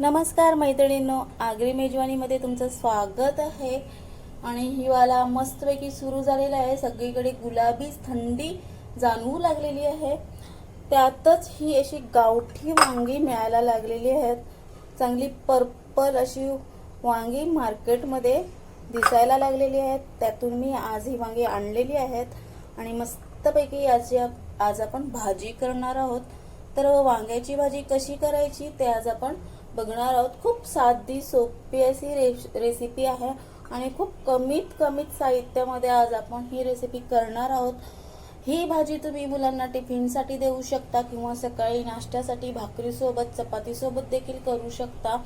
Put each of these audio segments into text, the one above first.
नमस्कार मैत्रिणींनो आगरी मेजवानीमध्ये तुमचं स्वागत आहे. आणि हिवाळा मस्तपैकी सुरू झालेला आहे. सगळीकडे गुलाबी थंडी जाणवू लागलेली आहे. त्यातच ही अशी गावठी वांगी मिळायला लागलेली आहेत. चांगली पर्पल अशी वांगी मार्केटमध्ये दिसायला लागलेली आहेत. त्यातून मी आज ही वांगी आणलेली आहेत. आणि मस्तपैकी याची आज आपण भाजी करणार आहोत. तर वांग्याची भाजी कशी करायची ते आज आपण बघणार आहोत. खूप साधी सोपी अशी रे रेसिपी आहे आणि खूप कमीत कमीत साहित्यामध्ये आज आपण ही रेसिपी करणार आहोत. ही भाजी तुम्ही मुलांना टिफिनसाठी देऊ शकता किंवा सकाळी नाश्त्यासाठी भाकरीसोबत चपातीसोबत देखील करू शकता.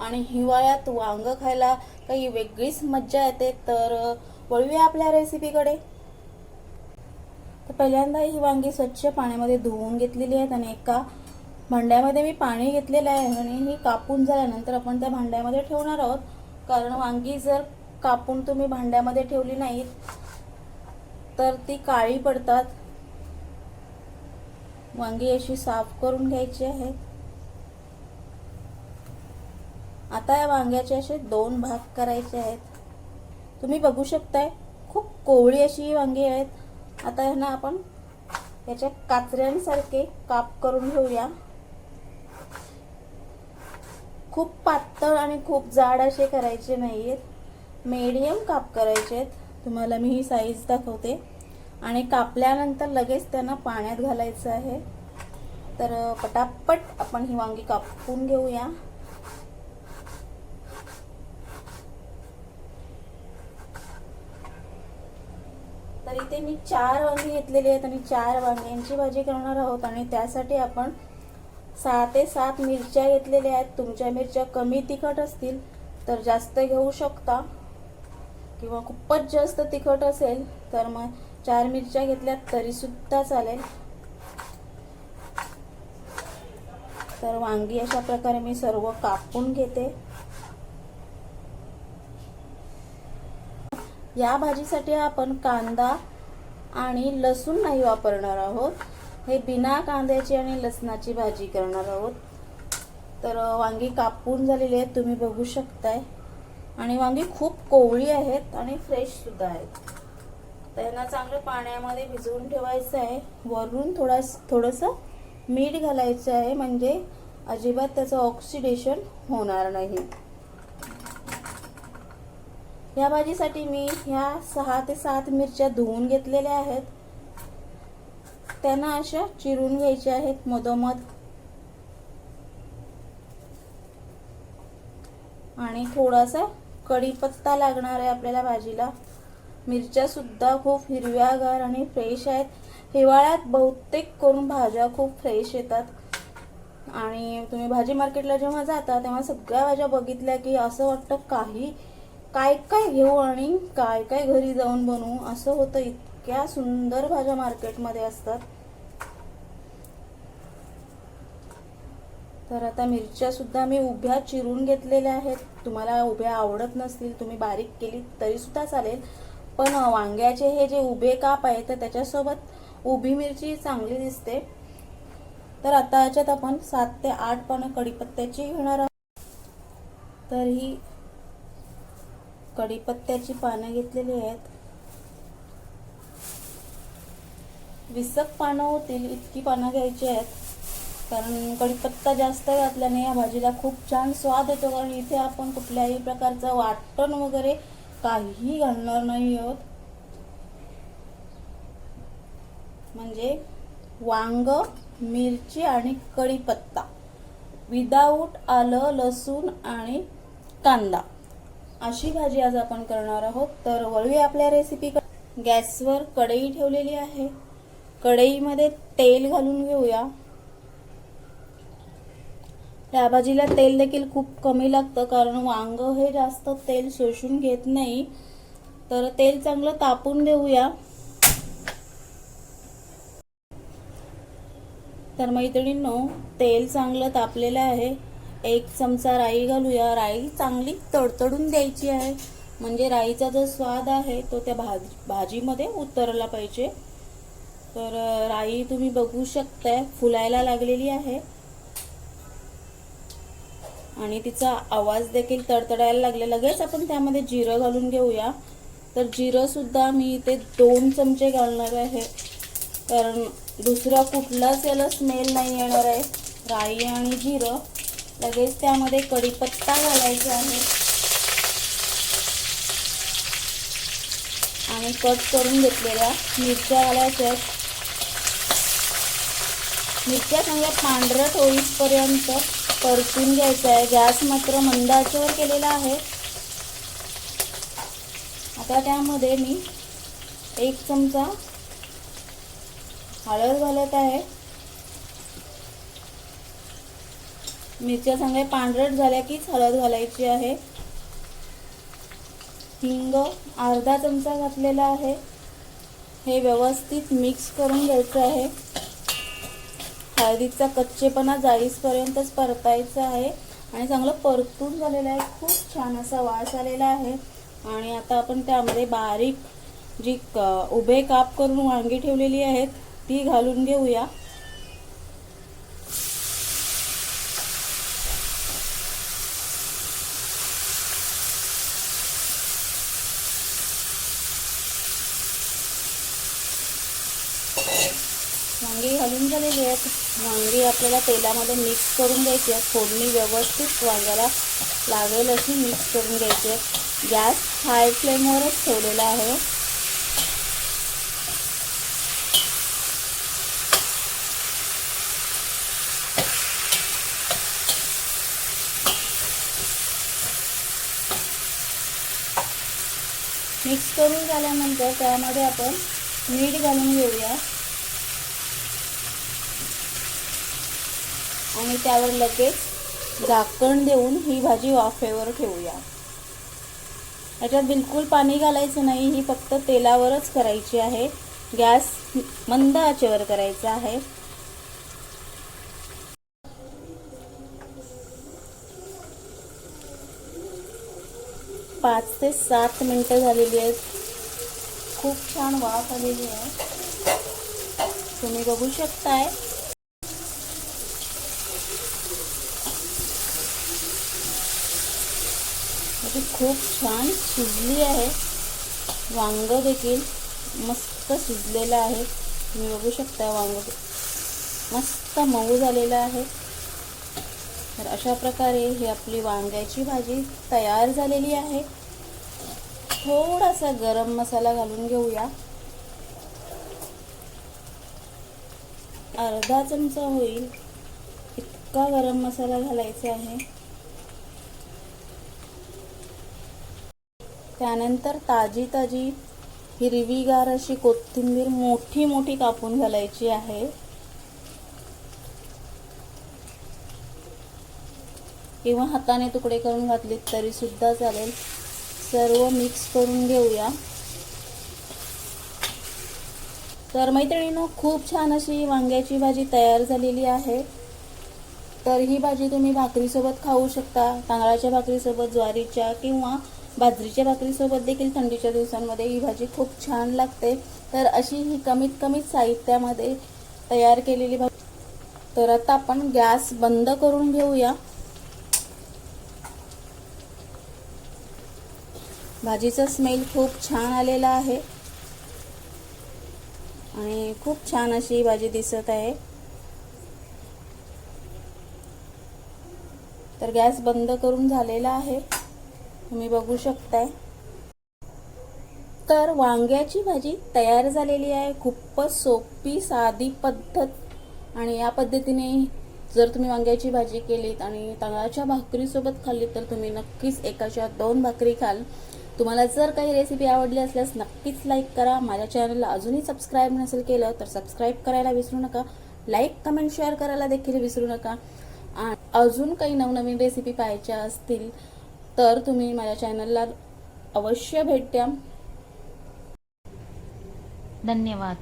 आणि हिवाळ्यात वांग खायला काही वेगळीच मज्जा येते. तर वळूया आपल्या रेसिपीकडे तर पहिल्यांदा ही वांगी स्वच्छ पाण्यामध्ये धुवून घेतलेली आहेत आणि एका भांड्यामध्ये मी पाणी घेतलेलं आहे आणि ही कापून झाल्यानंतर आपण त्या भांड्यामध्ये ठेवणार आहोत. कारण वांगी जर कापून तुम्ही भांड्यामध्ये ठेवली नाहीत तर ती काळी पडतात. वांगी अशी साफ करून घ्यायची आहे. आता या वांग्याचे असे दोन भाग करायचे आहेत. तुम्ही बघू शकताय खूप कोवळी अशी वांगी आहेत. आता ह्यांना आपण याच्या काचऱ्यांसारखे काप करून घेऊया. खूप पातळ आणि खूप जाड असे करायचे नाही आहेत मीडियम काप करायचे आहेत. तुम्हाला मी ही साईज दाखवते. आणि कापल्यानंतर लगेच त्यांना पाण्यात घालायचं आहे. तर पटापट आपण ही वांगी कापून घेऊया. तर इथे मी चार वांगी घेतलेली आहेत आणि चार वांग्यांची भाजी करणार आहोत आणि त्यासाठी आपण सहा ते सात मिरच्या घेतलेल्या आहेत. तुमच्या मिरच्या कमी तिखट असतील तर जास्त घेऊ शकता. किंवा खूपच जास्त तिखट असेल तर मग चार मिरच्या घेतल्या तरी सुद्धा चालेल. तर वांगी अशा प्रकारे मी सर्व कापून घेते. या भाजीसाठी आपण कांदा आणि लसूण नाही वापरणार आहोत. हे बिना कांद्याची आणि लसणाची भाजी करणार आहोत. तर वांगी कापून झालेली आहेत तुम्ही बघू शकताय. आणि वांगी खूप कोवळी आहेत आणि फ्रेश सुद्धा आहेत. तर यांना चांगलं पाण्यामध्ये भिजवून ठेवायचं आहे. वरून थोडा थोडंसं मीठ घालायचं आहे म्हणजे अजिबात त्याचं ऑक्सिडेशन होणार नाही. या भाजीसाठी मी ह्या सहा ते सात मिरच्या धुवून घेतलेल्या आहेत. त्यांना अशा चिरून घ्यायच्या आहेत मधोमध. आणि थोडासा कढीपत्ता लागणार आहे आपल्याला भाजीला. मिरच्या सुद्धा खूप हिरव्यागार आणि फ्रेश आहेत. हिवाळ्यात बहुतेक करून भाज्या खूप फ्रेश येतात. आणि तुम्ही भाजी मार्केटला जेव्हा जाता तेव्हा सगळ्या भाज्या बघितल्या की असं वाटतं काही काय काय घेऊ आणि काय काय घरी जाऊन बनवू असं होतं. इतक्या सुंदर भाज्या मार्केटमध्ये असतात. तर आता मिरच्यासुद्धा मी उभ्या चिरून घेतलेल्या आहेत. तुम्हाला उभ्या आवडत नसतील तुम्ही बारीक केली तरीसुद्धा चालेल. पण वांग्याचे हे जे उभे काप आहेत तर त्याच्यासोबत उभी मिरची चांगली दिसते. तर आता याच्यात आपण सात ते आठ पानं कढीपत्त्याची घेणार आहोत. तर ही कढीपत्त्याची पानं घेतलेली आहेत. विसक पानं होतील इतकी पानं घ्यायची आहेत. कारण कढीपत्ता जास्त घातल्याने या भाजीला खूप छान स्वाद येतो कारण इथे आपण कुठल्याही प्रकारचं वाटण वगैरे काहीही घालणार नाही आहोत. म्हणजे वांग मिरची आणि कढीपत्ता विदाऊट आलं लसूण आणि कांदा. अशी भाजी आज आपण करणार आहोत. तर वळूया आपल्या रेसिपी गॅसवर कढई ठेवलेली आहे. कढईमध्ये तेल घालून घेऊया. या भाजीला तेल देखील खूप कमी लागतं कारण वांग हे जास्त तेल शोषून घेत नाही. तर तेल चांगलं तापून देऊया तर मैत्रिणींनो तेल चांगलं तापलेलं आहे. एक चमचा राई घालूया. राई चांगली तडतडून द्यायची आहे. म्हणजे राईचा जो स्वाद आहे तो त्या भाजी भाजीमध्ये उतरला पाहिजे. तर राई तुम्ही बघू शकताय फुलायला लागलेली आहे. आणि तिचा आवाज देखील तडतडायला लागले. लगेच आपण त्यामध्ये जिरं घालून घेऊया. तर जिरं सुद्धा मी इथे दोन चमचे घालणार आहे. कारण दुसरा कुठलाच याला स्मेल नाही येणार आहे. राई आणि जिरं. लगेच त्यामध्ये कढीपत्ता घालायचा आहे. आणि कट करून घेतलेल्या मिरच्या घालायच्या मिरच्या चांगल्या पांढरट होईपर्यंत परतून घ्यायचं आहे. गॅस मात्र मंद आचेवर केलेला आहे. आता त्यामध्ये मी एक चमचा हळद घालत आहे. मिरच्या चांगल्या पांढरट झाल्या कीच हळद घालायची आहे. हिंग अर्धा चमचा घातलेला आहे. हे व्यवस्थित मिक्स करून घ्यायचं आहे. हळदीचा कच्चेपणा जाईसपर्यंतच परतायचा आहे. आणि चांगलं परतून झालेलं आहे. खूप छान असा वास आलेला आहे. आणि आता आपण त्यामध्ये बारीक जी क- उभे काप करून वांगी ठेवलेली आहेत ती घालून घेऊया. वांगी घालून झालेली आहेत. वांगी आपल्याला तेलामध्ये मिक्स करून घ्यायची आहे. फोडणी व्यवस्थित वांग्याला लागेल अशी मिक्स करून घ्यायची आहे. गॅस हाय फ्लेमवरच ठेवलेला आहे. मिक्स करून झाल्यानंतर त्यामध्ये आपण मीठ घालून घेऊया. आणि त्यावर लगेच झाकण देऊन ही भाजी वाफेवर ठेवूया. याच्यात बिलकुल पाणी घालायचं नाही ही फक्त तेलावरच करायची आहे. गॅस मंद आचेवर करायचा आहे. पाच ते सात मिनटं झालेली आहेत. खूप छान वाफ आलेली आहे. तुम्ही बघू शकताय. ती खूप छान शिजली आहे. वांग देखील मस्त शिजलेलं आहे. तुम्ही बघू शकता वांग मस्त मऊ झालेलं आहे. तर अशा प्रकारे ही आपली वांग्याची भाजी तयार झालेली आहे. थोडासा गरम मसाला घालून घेऊया. अर्धा चमचा होईल. इतका गरम मसाला घालायचा आहे. त्यानंतर ताजी ताजी हिरवीगार अशी कोथिंबीर मोठी मोठी कापून घालायची आहे. किंवा हाताने तुकडे करून घातलीत तरी सुद्धा चालेल. सर्व मिक्स करून घेऊया. तर मैत्रिणीनं खूप छान अशी वांग्याची भाजी तयार झालेली आहे. तर ही भाजी तुम्ही भाकरीसोबत खाऊ शकता तांदळाच्या भाकरीसोबत ज्वारीच्या किंवा बाजरीच्या भाकरीसोबत देखील थंडीच्या दिवसांमध्ये ही भाजी खूप छान लागते. तर अशी ही कमीत कमी साहित्यामध्ये तयार केलेली भाजी. तर आता आपण गॅस बंद करून घेऊया. भाजीचा स्मेल खूप छान आलेला आहे. आणि खूप छान अशी ही भाजी दिसत आहे. तर गॅस बंद करून झालेला आहे. तुम्ही बघू शकताय. तर वांग्याची भाजी तयार झालेली आहे. खूपच सोपी साधी पद्धत. आणि या पद्धतीने जर तुम्ही वांग्याची भाजी केलीत आणि तांदळाच्या भाकरीसोबत खाल्ली तर तुम्ही नक्कीच एकाच्या दोन भाकरी खाल. तुम्हाला जर काही रेसिपी आवडली असल्यास नक्कीच लाईक करा. माझ्या चॅनलला अजूनही सबस्क्राईब नसेल केलं तर सबस्क्राईब करायला विसरू नका. लाईक कमेंट शेअर करायला देखील विसरू नका. आणि अजून काही नवनवीन रेसिपी पाहायच्या असतील तर तुम्ही माझ्या चॅनलला अवश्य भेट द्या. धन्यवाद.